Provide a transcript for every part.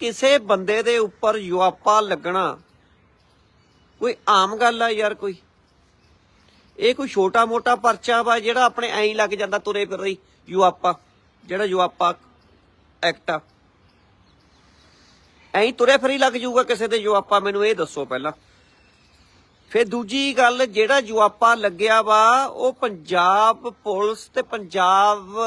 ਕਿਸੇ ਬੰਦੇ ਦੇ ਉੱਪਰ ਯੁਆਪਾ ਲੱਗਣਾ ਕੋਈ ਆਮ ਗੱਲ ਆ ਯਾਰ ਕੋਈ। ਇਹ ਕੋਈ ਛੋਟਾ ਮੋਟਾ ਪਰਚਾ ਵਾ ਜਿਹੜਾ ਆਪਣੇ ਐਂ ਲੱਗ ਜਾਂਦਾ ਤੁਰੇ ਫਿਰ ਰਹੀ ਯੁਆਪਾ, ਜਿਹੜਾ ਯੁਆਪਾ ਐਕਟ ਆ। ਐਂ ਤੁਰੇ ਫਿਰ ਲੱਗ ਜਾਊਗਾ ਕਿਸੇ ਦੇ ਯੁਆਪਾ, ਮੈਨੂੰ ਇਹ ਦੱਸੋ ਪਹਿਲਾਂ। ਫਿਰ ਦੂਜੀ ਗੱਲ, ਜਿਹੜਾ ਯੁਆਪਾ ਲੱਗਿਆ ਵਾ, ਉਹ ਪੰਜਾਬ ਪੁਲਿਸ ਤੇ ਪੰਜਾਬ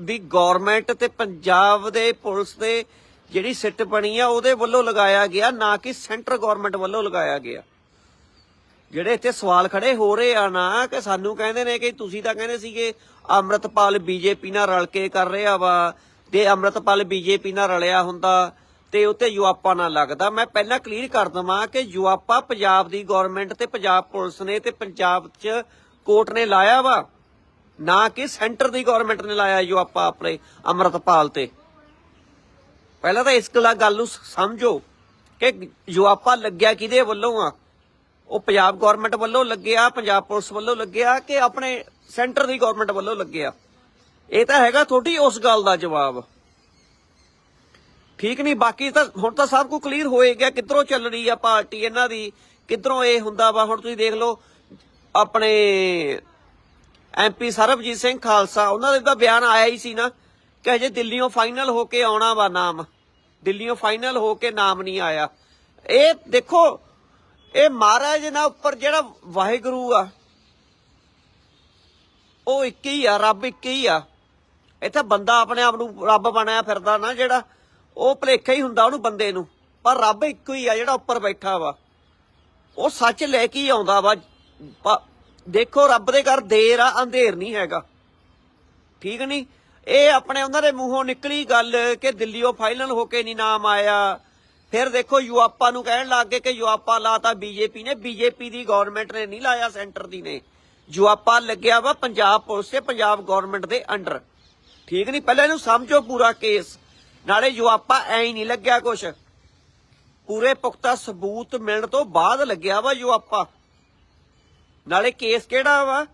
ਦੀ ਗਵਰਨਮੈਂਟ ਤੇ ਪੰਜਾਬ ਦੇ ਪੁਲਿਸ ਦੇ ਜਿਹੜੀ ਸਿੱਟ ਬਣੀ ਆ, ਉਹਦੇ ਵੱਲੋਂ ਲਗਾਇਆ ਗਿਆ, ਨਾ ਕਿ ਸੈਂਟਰ ਗਵਰਨਮੈਂਟ ਵੱਲੋਂ ਲਗਾਇਆ ਗਿਆ। ਜਿਹੜੇ ਇੱਥੇ ਸਵਾਲ ਖੜੇ ਹੋ ਰਹੇ ਆ ਨਾ, ਕਿ ਸਾਨੂੰ ਕਹਿੰਦੇ ਨੇ ਕਿ ਤੁਸੀਂ ਤਾਂ ਕਹਿੰਦੇ ਸੀਗੇ, ਅੰਮ੍ਰਿਤਪਾਲ ਬੀਜੇਪੀ ਨਾਲ ਰਲ ਕੇ ਕਰ ਰਿਹਾ ਵਾ ਤੇ ਅੰਮ੍ਰਿਤਪਾਲ ਬੀਜੇਪੀ ਨਾਲ ਰਲਿਆ ਹੁੰਦਾ, ਤੇ ਉੱਤੇ ਯੁਆਪਾ ਨਾ ਲੱਗਦਾ। ਮੈਂ ਪਹਿਲਾਂ ਕਲੀਅਰ ਕਰ ਦਵਾਂ ਕਿ ਯੁਆਪਾ ਪੰਜਾਬ ਦੀ ਗਵਰਨਮੈਂਟ ਤੇ ਪੰਜਾਬ ਪੁਲਿਸ ਨੇ ਤੇ ਪੰਜਾਬ 'ਚ ਕੋਰਟ ਨੇ ਲਾਇਆ ਵਾ। ਨਾ ਕਿ ਸੈਂਟਰ ਦੀ ਗਵਰਨਮੈਂਟ ਨੇ ਲਾਇਆ ਯੁਆਪਾ ਆਪਣੇ ਅੰਮ੍ਰਿਤਪਾਲ ਤੇ। ਪਹਿਲਾਂ ਤਾਂ ਇਸ ਗੱਲ ਨੂੰ ਸਮਝੋ ਕਿ ਯੁਆਪਾ ਲੱਗਿਆ ਕਿਹਦੇ ਵੱਲੋਂ ਆ, ਉਹ ਪੰਜਾਬ ਗਵਰਨਮੈਂਟ ਵੱਲੋਂ ਲੱਗਿਆ, ਪੰਜਾਬ ਪੁਲਿਸ ਵੱਲੋਂ ਲੱਗਿਆ ਕਿ ਆਪਣੇ ਸੈਂਟਰ ਦੀ ਗਵਰਨਮੈਂਟ ਵੱਲੋਂ ਲੱਗਿਆ। ਇਹ ਤਾਂ ਹੈਗਾ ਤੁਹਾਡੀ ਉਸ ਗੱਲ ਦਾ ਜਵਾਬ। ਠੀਕ ਨਹੀਂ, ਬਾਕੀ ਤਾਂ ਹੁਣ ਤਾਂ ਸਭ ਕੁਝ ਕਲੀਅਰ ਹੋਏ ਗਿਆ, ਕਿੱਧਰੋਂ ਚੱਲ ਰਹੀ ਆ ਪਾਰਟੀ ਇਹਨਾਂ ਦੀ, ਕਿੱਧਰੋਂ ਇਹ ਹੁੰਦਾ ਵਾ, ਹੁਣ ਤੁਸੀਂ ਦੇਖ ਲਓ, ਆਪਣੇ ਐਮਪੀ ਸਰਬਜੀਤ ਸਿੰਘ ਖਾਲਸਾ, ਉਹਨਾਂ ਦੇ ਤਾਂ ਬਿਆਨ ਆਇਆ ਹੀ ਸੀ ਨਾ ਕਿ ਅਜੇ ਦਿੱਲੀੋਂ ਫਾਈਨਲ ਹੋ ਕੇ ਆਉਣਾ ਵਾ ਨਾਮ। ਦਿੱਲੀੋਂ ਫਾਈਨਲ ਹੋ ਕੇ ਨਾਮ ਨਹੀਂ ਆਇਆ। ਇਹ ਦੇਖੋ, ਇਹ ਮਹਾਰਾਜ ਨਾ ਉੱਪਰ ਜਿਹੜਾ ਵਾਹਿਗੁਰੂ ਆ, ਉਹ ਇੱਕ ਹੀ ਆ, ਰੱਬ ਇੱਕ ਹੀ ਆ। ਇੱਥੇ ਬੰਦਾ ਆਪਣੇ ਆਪ ਨੂੰ ਰੱਬ ਬਣਾਇਆ ਫਿਰਦਾ ਨਾ ਜਿਹੜਾ, ਉਹ ਭਲੇਖਾ ਹੀ ਹੁੰਦਾ ਉਹਨੂੰ ਬੰਦੇ ਨੂੰ। ਪਰ ਰੱਬ ਇੱਕੋ ਹੀ ਆ ਜਿਹੜਾ ਉੱਪਰ ਬੈਠਾ ਵਾ। ਉਹ ਸੱਚ ਲੈ ਕੇ ਹੀ ਆਉਂਦਾ ਵਾ ਦੇਖੋ, ਰੱਬ ਦੇ ਘਰ ਦੇਰ ਆ, ਅੰਧੇਰ ਨਹੀਂ ਹੈਗਾ। ਠੀਕ ਨਹੀਂ? ਇਹ ਆਪਣੇ ਉਹਨਾਂ ਦੇ ਮੂੰਹੋਂ ਨਿਕਲੀ ਗੱਲ ਕਿ ਦਿੱਲੀੋਂ ਫਾਈਨਲ ਹੋ ਕੇ ਨਹੀਂ ਨਾਮ ਆਇਆ। ਫਿਰ ਦੇਖੋ, ਯੂਆਪਾ ਨੂੰ ਕਹਿਣ ਲੱਗ ਗਏ ਕਿ ਯੂਆਪਾ ਲਾਤਾ ਬੀਜੇਪੀ ਨੇ। ਬੀਜੇਪੀ ਦੀ ਗਵਰਨਮੈਂਟ ਨੇ ਨਹੀਂ ਲਾਇਆ ਸੈਂਟਰ ਦੀ ਨੇ। ਯੂਆਪਾ ਲੱਗਿਆ ਵਾ ਪੰਜਾਬ ਪੁਲਿਸ ਤੇ ਪੰਜਾਬ ਗਵਰਨਮੈਂਟ ਦੇ ਅੰਡਰ ਠੀਕ ਨਹੀਂ? ਪਹਿਲਾਂ ਇਹਨੂੰ ਸਮਝੋ ਪੂਰਾ ਕੇਸ ਨਾਲੇ ਯੂਆਪਾ ਐ ਹੀ ਨਹੀਂ ਲੱਗਿਆ ਕੁਛ। ਪੂਰੇ ਪੁਖਤਾ ਸਬੂਤ ਮਿਲਣ ਤੋਂ ਬਾਅਦ ਲੱਗਿਆ ਵਾ ਯੂਆਪਾ। ਨਾਲੇ ਕੇਸ ਕਿਹੜਾ ਵਾ?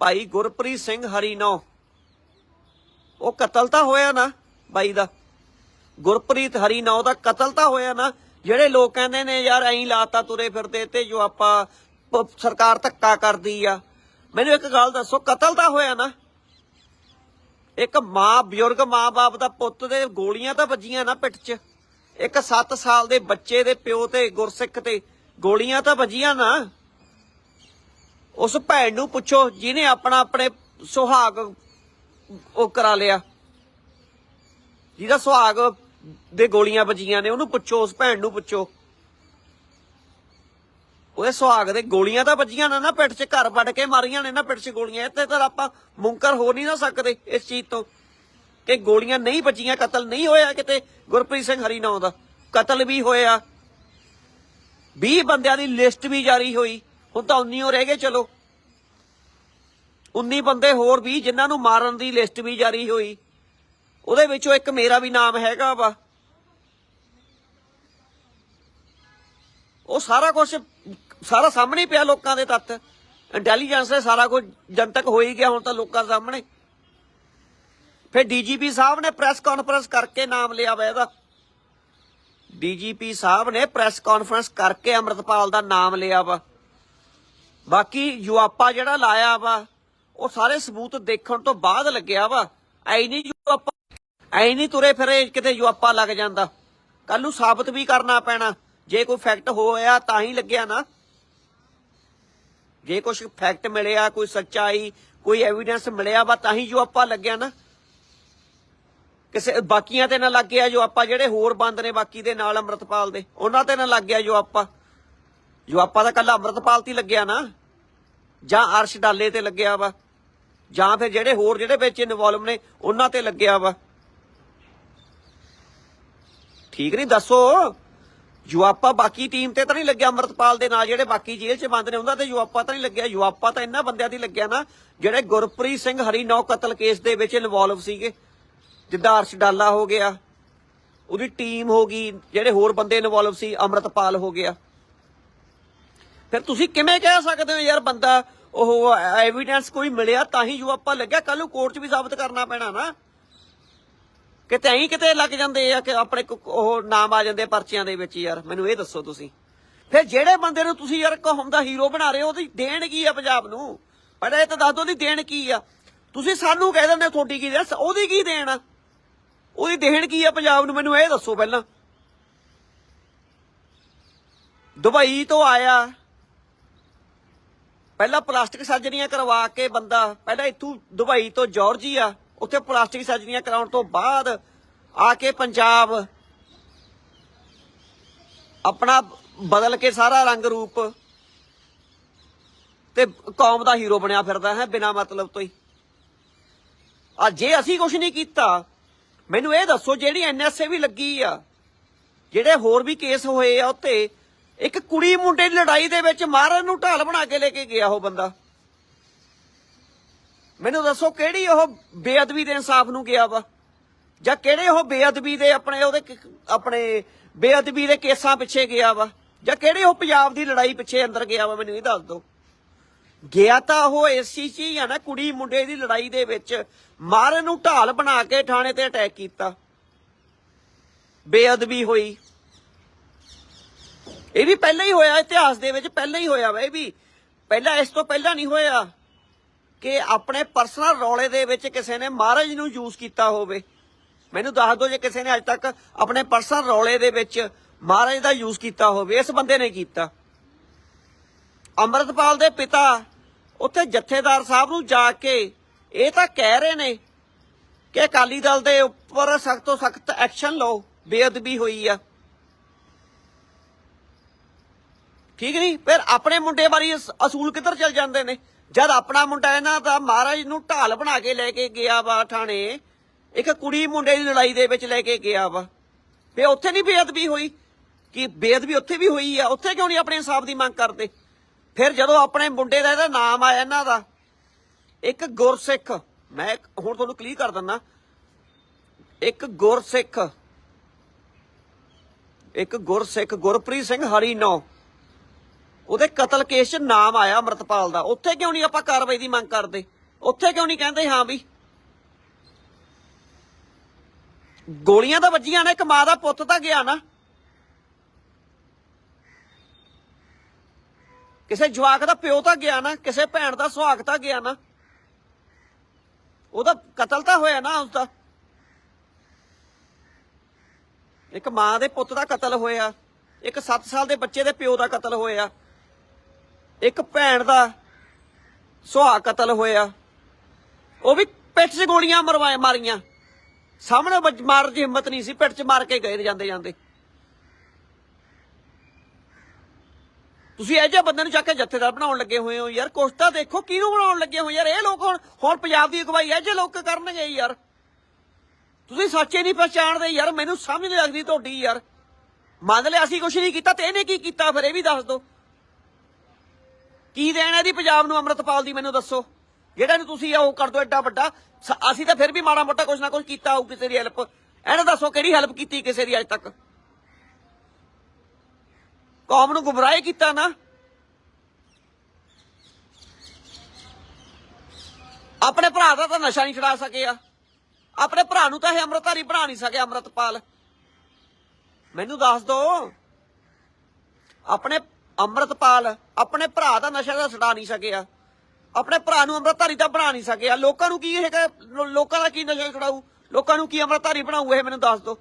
ਭਾਈ ਗੁਰਪ੍ਰੀਤ ਸਿੰਘ ਹਰੀਨੋ ਉਹ ਕਤਲ ਤਾਂ ਹੋਇਆ ਨਾ ਬਾਈ ਦਾ। ਗੁਰਪ੍ਰੀਤ ਹਰੀਨੋ ਦਾ ਕਤਲ ਤਾਂ ਹੋਇਆ ਨਾ। ਜਿਹੜੇ ਲੋਕ ਕਹਿੰਦੇ ਨੇ, ਯਾਰ ਐਂ ਲਾਤਾ ਤੁਰੇ ਫਿਰਦੇ ਤੇ ਜੋ ਆਪਾਂ ਸਰਕਾਰ ਧੱਕਾ ਕਰਦੀ ਆ। ਮੈਨੂੰ ਇੱਕ ਗੱਲ ਦੱਸੋ, ਕਤਲ ਤਾਂ ਹੋਇਆ ਨਾ? ਇੱਕ ਮਾਂ, ਬਜ਼ੁਰਗ ਮਾਂ-ਬਾਪ ਦਾ ਪੁੱਤ ਦੇ ਗੋਲੀਆਂ ਤਾਂ ਵੱਜੀਆਂ ਨਾ ਪਿੱਠ 'ਚ। ਇੱਕ 7 ਸਾਲ ਦੇ ਬੱਚੇ ਦੇ ਪਿਓ ਤੇ ਗੁਰਸਿੱਖ ਤੇ ਗੋਲੀਆਂ ਤਾਂ ਵੱਜੀਆਂ ਨਾ। ਉਸ ਭੈਣ ਨੂੰ ਪੁੱਛੋ, ਜਿਹਨੇ ਆਪਣਾ ਆਪਣੇ ਸੁਹਾਗ ਉਹ ਕਰਾ ਲਿਆ। ਜਿਹਦਾ ਸੁਹਾਗ ਦੇ ਗੋਲੀਆਂ ਵੱਜੀਆਂ ਨੇ, ਉਹਨੂੰ ਪੁੱਛੋ, ਉਸ ਭੈਣ ਨੂੰ ਪੁੱਛੋ। ਉਹਦੇ ਸੁਹਾਗ ਦੇ ਗੋਲੀਆਂ ਤਾਂ ਵੱਜੀਆਂ ਨਾ ਨਾ, ਪਿੱਠ 'ਚ ਘਰ ਵੱਢ ਕੇ ਮਾਰੀਆਂ ਨੇ ਨਾ, ਪਿੱਠ 'ਚ ਗੋਲੀਆਂ। ਇੱਥੇ ਤਾਂ ਆਪਾਂ ਮੁੰਕਰ ਹੋ ਨਹੀਂ ਨਾ ਸਕਦੇ ਇਸ ਚੀਜ਼ ਤੋਂ। ਕਿ ਗੋਲੀਆਂ ਨਹੀਂ ਵੱਜੀਆਂ, ਕਤਲ ਨਹੀਂ ਹੋਇਆ ਕਿਤੇ ਗੁਰਪ੍ਰੀਤ ਸਿੰਘ ਹਰੀ ਹਰੀਨੌ ਦਾ। ਕਤਲ ਵੀ ਹੋਇਆ। 20 ਬੰਦਿਆਂ ਦੀ ਲਿਸਟ ਵੀ ਜਾਰੀ ਹੋਈ। ਹੁਣ ਤਾਂ 19 ਹੋ ਰਹਿ ਗਏ ਚਲੋ। 19 ਬੰਦੇ ਹੋਰ ਵੀ ਜਿਨ੍ਹਾਂ ਨੂੰ ਮਾਰਨ ਦੀ ਲਿਸਟ ਵੀ ਜਾਰੀ ਹੋਈ। ਉਹਦੇ ਵਿੱਚੋਂ ਇੱਕ ਮੇਰਾ ਵੀ ਨਾਮ ਹੈਗਾ ਵਾ। ਉਹ ਸਾਰਾ ਕੁਝ ਸਾਰਾ ਸਾਹਮਣੇ ਪਿਆ ਲੋਕਾਂ ਦੇ ਤੱਤ। ਇੰਟੈਲੀਜੈਂਸ ਦੇ ਸਾਰਾ ਕੁਝ ਜਨਤਕ ਹੋ ਹੀ ਗਿਆ, ਹੁਣ ਤਾਂ ਲੋਕਾਂ ਸਾਹਮਣੇ। ਫਿਰ ਡੀਜੀਪੀ ਸਾਹਿਬ ਨੇ ਪ੍ਰੈਸ ਕਾਨਫਰੰਸ ਕਰਕੇ ਨਾਮ ਲਿਆ ਵਾ ਇਹਦਾ। ਡੀਜੀਪੀ ਸਾਹਿਬ ਨੇ ਪ੍ਰੈਸ ਕਾਨਫਰੰਸ ਕਰਕੇ ਅੰਮ੍ਰਿਤਪਾਲ ਦਾ ਨਾਮ ਲਿਆ ਵਾ। ਬਾਕੀ ਯੂਆਪਾ ਜਿਹੜਾ ਲਾਇਆ ਵਾ, ਉਹ ਸਾਰੇ ਸਬੂਤ ਦੇਖਣ ਤੋਂ ਬਾਅਦ ਲੱਗਿਆ ਵਾ। ਐ ਨਹੀਂ ਯੂਆਪਾ ਐ ਨਹੀਂ ਤੁਰੇ ਫਿਰੇ ਕਿਤੇ ਯੂਆਪਾ ਲੱਗ ਜਾਂਦਾ। ਕੱਲ ਨੂੰ ਸਾਬਤ ਵੀ ਕਰਨਾ ਪੈਣਾ। ਜੇ ਕੋਈ ਫੈਕਟ ਹੋਇਆ ਤਾਂ ਹੀ ਲੱਗਿਆ ਨਾ। ਜੇ ਕੁਝ ਫੈਕਟ ਮਿਲਿਆ, ਕੋਈ ਸੱਚਾਈ, ਕੋਈ ਐਵੀਡੈਂਸ ਮਿਲਿਆ ਵਾ ਤਾਂ ਹੀ ਯੂਆਪਾ ਲੱਗਿਆ ਨਾ। ਕਿਸੇ ਬਾਕੀਆਂ ਤੇ ਨਾ ਲੱਗ ਗਿਆ ਜੋ ਆਪਾਂ ਜਿਹੜੇ ਹੋਰ ਬੰਦ ਨੇ ਬਾਕੀ ਦੇ ਨਾਲ ਅੰਮ੍ਰਿਤਪਾਲ ਦੇ, ਉਹਨਾਂ ਤੇ ਨਾ ਲੱਗ ਗਿਆ ਜੋ ਆਪਾਂ। ਜੋ ਆਪਾਂ ਦਾ ਕੱਲਾ ਅੰਮ੍ਰਿਤਪਾਲ ਤੇ ਲੱਗਿਆ ਨਾ, ਜਾਂ ਅਰਸ਼ ਡਾਲੇ ਤੇ ਲੱਗਿਆ ਵਾ, ਜਾਂ ਫਿਰ ਜਿਹੜੇ ਹੋਰ ਜਿਹੜੇ ਵਿੱਚ ਇਨਵੋਲਵ ਨੇ, ਉਹਨਾਂ ਤੇ ਲੱਗਿਆ ਵਾ। ਠੀਕ ਨਹੀਂ? ਦੱਸੋ। ਯੂਆਪਾ ਬਾਕੀ ਟੀਮ ਤੇ ਤਾਂ ਨਹੀਂ ਲੱਗਿਆ ਅੰਮ੍ਰਿਤਪਾਲ ਦੇ ਨਾਲ, ਜਿਹੜੇ ਬਾਕੀ ਜੇਲ੍ਹ 'ਚ ਬੰਦ ਨੇ, ਉਹਨਾਂ ਤੇ ਯੂਆਪਾ ਤਾਂ ਨਹੀਂ ਲੱਗਿਆ। ਯੂਆਪਾ ਤਾਂ ਇਹਨਾਂ ਬੰਦਿਆਂ ਦੀ ਲੱਗਿਆ ਨਾ, ਜਿਹੜੇ ਗੁਰਪ੍ਰੀਤ ਸਿੰਘ ਹਰੀਨੌ ਕਤਲ ਕੇਸ ਦੇ ਵਿੱਚ ਇਨਵੋਲਵ ਸੀਗੇ। ਜਿੱਦਾਂ ਅਰਸ਼ ਡਾਲਾ ਹੋ ਗਿਆ, ਉਹਦੀ ਟੀਮ ਹੋ ਗਈ, ਜਿਹੜੇ ਹੋਰ ਬੰਦੇ ਇਨਵੋਲਵ ਸੀ, ਅੰਮ੍ਰਿਤਪਾਲ ਹੋ ਗਿਆ। ਫਿਰ ਤੁਸੀਂ ਕਿਵੇਂ ਕਹਿ ਸਕਦੇ ਹੋ ਯਾਰ ਬੰਦਾ, ਉਹ ਐਵੀਡੈਂਸ ਕੋਈ ਮਿਲਿਆ ਤਾਂ ਹੀ ਜੋ ਆਪਾਂ ਲੱਗਿਆ ਕੱਲ ਨੂੰ ਕੋਰਟ 'ਚ ਵੀ ਸਾਬਤ ਕਰਨਾ ਪੈਣਾ ਨਾ। ਕਿਤੇ ਐਂ ਕਿਤੇ ਲੱਗ ਜਾਂਦੇ ਆ ਕਿ ਆਪਣੇ ਉਹ ਨਾਮ ਆ ਜਾਂਦੇ ਆ ਪਰਚੀਆਂ ਦੇ ਵਿੱਚ ਯਾਰ, ਮੈਨੂੰ ਇਹ ਦੱਸੋ ਤੁਸੀਂ। ਫਿਰ ਜਿਹੜੇ ਬੰਦੇ ਨੂੰ ਤੁਸੀਂ ਯਾਰ ਕਹਮ ਦਾ ਹੀਰੋ ਬਣਾ ਰਹੇ ਹੋ, ਉਹਦੀ ਦੇਣ ਕੀ ਆ ਪੰਜਾਬ ਨੂੰ? ਪਹਿਲਾਂ ਇਹ ਤਾਂ ਦੱਸ ਦਿਓ ਦੀ ਦੇਣ ਕੀ ਆ। ਤੁਸੀਂ ਸਾਨੂੰ ਕਹਿ ਦਿੰਦੇ ਤੁਹਾਡੀ ਕੀ ਦੇਣ, ਉਹਦੀ ਕੀ ਦੇਣ ਆ? ਉਹਦੀ ਦੇਣ ਕੀ ਆ ਪੰਜਾਬ ਨੂੰ? ਮੈਨੂੰ ਇਹ ਦੱਸੋ ਪਹਿਲਾਂ। ਦੁਬਈ ਤੋਂ ਆਇਆ। ਪਹਿਲਾਂ ਪਲਾਸਟਿਕ ਸਰਜਰੀਆਂ ਕਰਵਾ ਕੇ ਬੰਦਾ, ਪਹਿਲਾਂ ਇੱਥੋਂ ਦੁਬਈ ਤੋਂ ਜਾਰਜੀਆ, ਉੱਥੇ ਪਲਾਸਟਿਕ ਸਰਜਰੀਆਂ ਕਰਾਉਣ ਤੋਂ ਬਾਅਦ ਆ ਕੇ ਪੰਜਾਬ। ਆਪਣਾ ਬਦਲ ਕੇ ਸਾਰਾ ਰੰਗ ਰੂਪ। ਤੇ ਕੌਮ ਦਾ ਹੀਰੋ ਬਣਿਆ ਫਿਰਦਾ ਹੈ ਬਿਨਾ ਮਤਲਬ ਤੋਂ ਹੀ। ਆ ਜੇ ਅਸੀਂ ਕੁਝ ਨਹੀਂ ਕੀਤਾ ਮੈਨੂੰ ਇਹ ਦੱਸੋ, ਜਿਹੜੀ ਐਨਐਸਏ ਵੀ ਲੱਗੀ ਆ, ਜਿਹੜੇ ਹੋਰ ਵੀ ਕੇਸ ਹੋਏ ਆ ਉੱਤੇ, ਇੱਕ ਕੁੜੀ ਮੁੰਡੇ ਦੀ ਲੜਾਈ ਦੇ ਵਿੱਚ ਮਾਰਨ ਨੂੰ ਢਾਲ ਬਣਾ ਕੇ ਲੈ ਕੇ ਗਿਆ ਉਹ ਬੰਦਾ। ਮੈਨੂੰ ਦੱਸੋ, ਕਿਹੜੀ ਉਹ ਬੇਅਦਬੀ ਦੇ ਇਨਸਾਫ ਨੂੰ ਗਿਆ ਵਾ? ਜਾਂ ਕਿਹੜੇ ਉਹ ਬੇਅਦਬੀ ਦੇ ਆਪਣੇ ਉਹਦੇ ਆਪਣੇ ਬੇਅਦਬੀ ਦੇ ਕੇਸਾਂ ਪਿੱਛੇ ਗਿਆ ਵਾ? ਜਾਂ ਕਿਹੜੇ ਉਹ ਪੰਜਾਬ ਦੀ ਲੜਾਈ ਪਿੱਛੇ ਅੰਦਰ ਗਿਆ ਵਾ? ਮੈਨੂੰ ਇਹ ਦੱਸ ਦਿਓ। ਗਿਆ ਤਾਂ ਉਹ ਏਸੀ ਚ ਹੀ ਆ ਨਾ ਕੁੜੀ ਮੁੰਡੇ ਦੀ ਲੜਾਈ ਦੇ ਵਿੱਚ। ਮਾਰਨ ਨੂੰ ਢਾਲ ਬਣਾ ਕੇ ਥਾਣੇ ਤੇ ਅਟੈਕ ਕੀਤਾ। ਬੇਅਦਬੀ ਹੋਈ। ਇਹ ਵੀ ਪਹਿਲਾਂ ਹੀ ਹੋਇਆ, ਇਤਿਹਾਸ ਦੇ ਵਿੱਚ ਪਹਿਲਾਂ ਹੀ ਹੋਇਆ ਵਾ, ਇਹ ਵੀ ਪਹਿਲਾਂ ਇਸ ਤੋਂ ਪਹਿਲਾਂ ਨਹੀਂ ਹੋਇਆ ਕਿ ਆਪਣੇ ਪਰਸਨਲ ਰੌਲੇ ਦੇ ਵਿੱਚ ਕਿਸੇ ਨੇ ਮਹਾਰਾਜ ਨੂੰ ਯੂਜ਼ ਕੀਤਾ ਹੋਵੇ। ਮੈਨੂੰ ਦੱਸ ਦਿਓ ਜੇ ਕਿਸੇ ਨੇ ਅੱਜ ਤੱਕ ਆਪਣੇ ਪਰਸਨਲ ਰੌਲੇ ਦੇ ਵਿੱਚ ਮਹਾਰਾਜ ਦਾ ਯੂਜ਼ ਕੀਤਾ ਹੋਵੇ, ਇਸ ਬੰਦੇ ਨੇ ਕੀਤਾ। ਅੰਮ੍ਰਿਤਪਾਲ ਦੇ ਪਿਤਾ ਉੱਥੇ ਜਥੇਦਾਰ ਸਾਹਿਬ ਨੂੰ ਜਾ ਕੇ ਇਹ ਤਾਂ ਕਹਿ ਰਹੇ ਨੇ ਕਿ ਅਕਾਲੀ ਦਲ ਦੇ ਉੱਪਰ ਸਖਤ ਤੋਂ ਸਖਤ ਐਕਸ਼ਨ ਲਓ, ਬੇਅਦਬੀ ਹੋਈ ਆ। ਠੀਕ ਨਹੀਂ? ਫਿਰ ਆਪਣੇ ਮੁੰਡੇ ਬਾਰੇ ਅਸੂਲ ਕਿੱਧਰ ਚਲ ਜਾਂਦੇ ਨੇ? ਜਦ ਆਪਣਾ ਮੁੰਡਾ ਇਹਨਾਂ ਦਾ ਮਹਾਰਾਜ ਨੂੰ ਢਾਲ ਬਣਾ ਕੇ ਲੈ ਕੇ ਗਿਆ ਵਾ ਥਾਣੇ, ਇੱਕ ਕੁੜੀ ਮੁੰਡੇ ਦੀ ਲੜਾਈ ਦੇ ਵਿੱਚ ਲੈ ਕੇ ਗਿਆ ਵਾ। ਫੇ ਉੱਥੇ ਨਹੀਂ ਬੇਅਦਬੀ ਹੋਈ? ਕਿ ਬੇਅਦਬੀ ਉੱਥੇ ਵੀ ਹੋਈ ਆ? ਉੱਥੇ ਕਿਉਂ ਨਹੀਂ ਆਪਣੇ ਇਨਸਾਫ ਦੀ ਮੰਗ ਕਰਦੇ? ਫਿਰ ਜਦੋਂ ਆਪਣੇ ਮੁੰਡੇ ਦਾ ਇਹਦਾ ਨਾਮ ਆਇਆ ਇਹਨਾਂ ਦਾ, ਇੱਕ ਗੁਰਸਿੱਖ, ਮੈਂ ਹੁਣ ਤੁਹਾਨੂੰ ਕਲੀਅਰ ਕਰ ਦਿੰਦਾ। ਇੱਕ ਗੁਰਸਿੱਖ ਇੱਕ ਗੁਰਸਿੱਖ, ਗੁਰਪ੍ਰੀਤ ਸਿੰਘ ਹਰੀ ਨੌ। ਉਹਦੇ ਕਤਲ ਕੇਸ 'ਚ ਨਾਮ ਆਇਆ ਅਮਰਤਪਾਲ ਦਾ। ਉੱਥੇ ਕਿਉਂ ਨਹੀਂ ਆਪਾਂ ਕਾਰਵਾਈ ਦੀ ਮੰਗ ਕਰਦੇ? ਉੱਥੇ ਕਿਉਂ ਨਹੀਂ ਕਹਿੰਦੇ, ਹਾਂ ਵੀ। ਗੋਲੀਆਂ ਤਾਂ ਵੱਜੀਆਂ ਨੇ, ਇੱਕ ਮਾਂ ਦਾ ਪੁੱਤ ਤਾਂ ਗਿਆ ਨਾ। ਕਿਸੇ ਜਵਾਕ ਦਾ ਪਿਓ ਤਾਂ ਗਿਆ ਨਾ, ਕਿਸੇ ਭੈਣ ਦਾ ਸੁਹਾਗ ਤਾਂ ਗਿਆ ਨਾ। ਉਹਦਾ ਕਤਲ ਤਾਂ ਹੋਇਆ ਨਾ ਉਸਦਾ। ਇੱਕ ਮਾਂ ਦੇ ਪੁੱਤ ਦਾ ਕਤਲ ਹੋਇਆ, ਇੱਕ 7 ਸਾਲ ਦੇ ਬੱਚੇ ਦੇ ਪਿਓ ਦਾ ਕਤਲ ਹੋਇਆ, ਇੱਕ ਭੈਣ ਦਾ ਸੁਹਾਗ ਕਤਲ ਹੋਇਆ। ਉਹ ਵੀ ਪਿੱਠ 'ਚ ਗੋਲੀਆਂ ਮਰਵਾਏ ਮਾਰੀਆਂ। ਸਾਹਮਣੇ ਮਾਰ ਮਾਰਨ ਦੀ ਹਿੰਮਤ ਨਹੀਂ ਸੀ, ਪਿੱਠ 'ਚ ਮਾਰ ਕੇ ਗਏ ਜਾਂਦੇ ਜਾਂਦੇ। ਤੁਸੀਂ ਇਹੋ ਜਿਹੇ ਬੰਦੇ ਨੂੰ ਚੱਕ ਕੇ ਜੱਥੇਦਾਰ ਬਣਾਉਣ ਲੱਗੇ ਹੋਏ ਹੋ ਯਾਰ, ਕੁਛ ਤਾਂ ਦੇਖੋ ਕਿਹਨੂੰ ਬਣਾਉਣ ਲੱਗੇ ਹੋ ਯਾਰ, ਇਹ ਲੋਕ ਹੁਣ ਹੁਣ ਪੰਜਾਬ ਦੀ ਅਗਵਾਈ ਇਹੋ ਜਿਹੇ ਲੋਕ ਕਰਨਗੇ ਯਾਰ। ਤੁਸੀਂ ਸੱਚੇ ਨਹੀਂ ਪਛਾਣਦੇ ਯਾਰ, ਮੈਨੂੰ ਸਮਝ ਨਹੀਂ ਲੱਗਦੀ ਤੁਹਾਡੀ ਯਾਰ। ਮੰਨ ਲਿਆ ਅਸੀਂ ਕੁਛ ਨਹੀਂ ਕੀਤਾ ਤੇ ਇਹਨੇ ਕੀ ਕੀਤਾ, ਫਿਰ ਇਹ ਵੀ ਦੱਸ ਦਿਓ। ਕੀ ਦੇਣਾ ਇਹਦੀ ਪੰਜਾਬ ਨੂੰ, ਅੰਮ੍ਰਿਤਪਾਲ ਦੀ ਮੈਨੂੰ ਦੱਸੋ। ਜਿਹੜਾ ਨੂੰ ਤੁਸੀਂ ਉਹ ਕਰ ਦੋ ਐਡਾ ਵੱਡਾ। ਅਸੀਂ ਤਾਂ ਫਿਰ ਵੀ ਮਾੜਾ ਮੋਟਾ ਕੁਛ ਨਾ ਕੁਛ ਕੀਤਾ ਹੋਊ ਕਿਸੇ ਦੀ ਹੈਲਪ ਇਹਨੇ ਦੱਸੋ ਕਿਹੜੀ ਹੈਲਪ ਕੀਤੀ ਕਿਸੇ ਦੀ ਅੱਜ ਤੱਕ। ਕੌਮ ਨੂੰ ਗੁੰਮਰਾਹ ਕੀਤਾ ਨਾ। ਆਪਣੇ ਭਰਾ ਦਾ ਤਾਂ ਨਸ਼ਾ ਨਹੀਂ ਛਡਾ ਸਕਿਆ ਆਪਣੇ ਭਰਾ ਨੂੰ ਤਾਂ ਇਹ ਅੰਮ੍ਰਿਤਧਾਰੀ ਬਣਾ ਨਹੀਂ ਸਕਿਆ ਅੰਮ੍ਰਿਤਪਾਲ। ਮੈਨੂੰ ਦੱਸ ਦੋ, ਆਪਣੇ ਅੰਮ੍ਰਿਤਪਾਲ ਆਪਣੇ ਭਰਾ ਦਾ ਨਸ਼ਾ ਦਾ ਛਡਾ ਨਹੀਂ ਸਕਿਆ ਆਪਣੇ ਭਰਾ ਨੂੰ ਅੰਮ੍ਰਿਤਧਾਰੀ ਤਾਂ ਬਣਾ ਨਹੀਂ ਸਕਿਆ ਲੋਕਾਂ ਨੂੰ ਕੀ ਇਹ ਲੋਕਾਂ ਦਾ ਕੀ ਨਸ਼ਾ ਛਡਾਊ? ਲੋਕਾਂ ਨੂੰ ਕੀ ਅੰਮ੍ਰਿਤਧਾਰੀ ਬਣਾਊ? ਇਹ ਮੈਨੂੰ ਦੱਸ ਦੋ।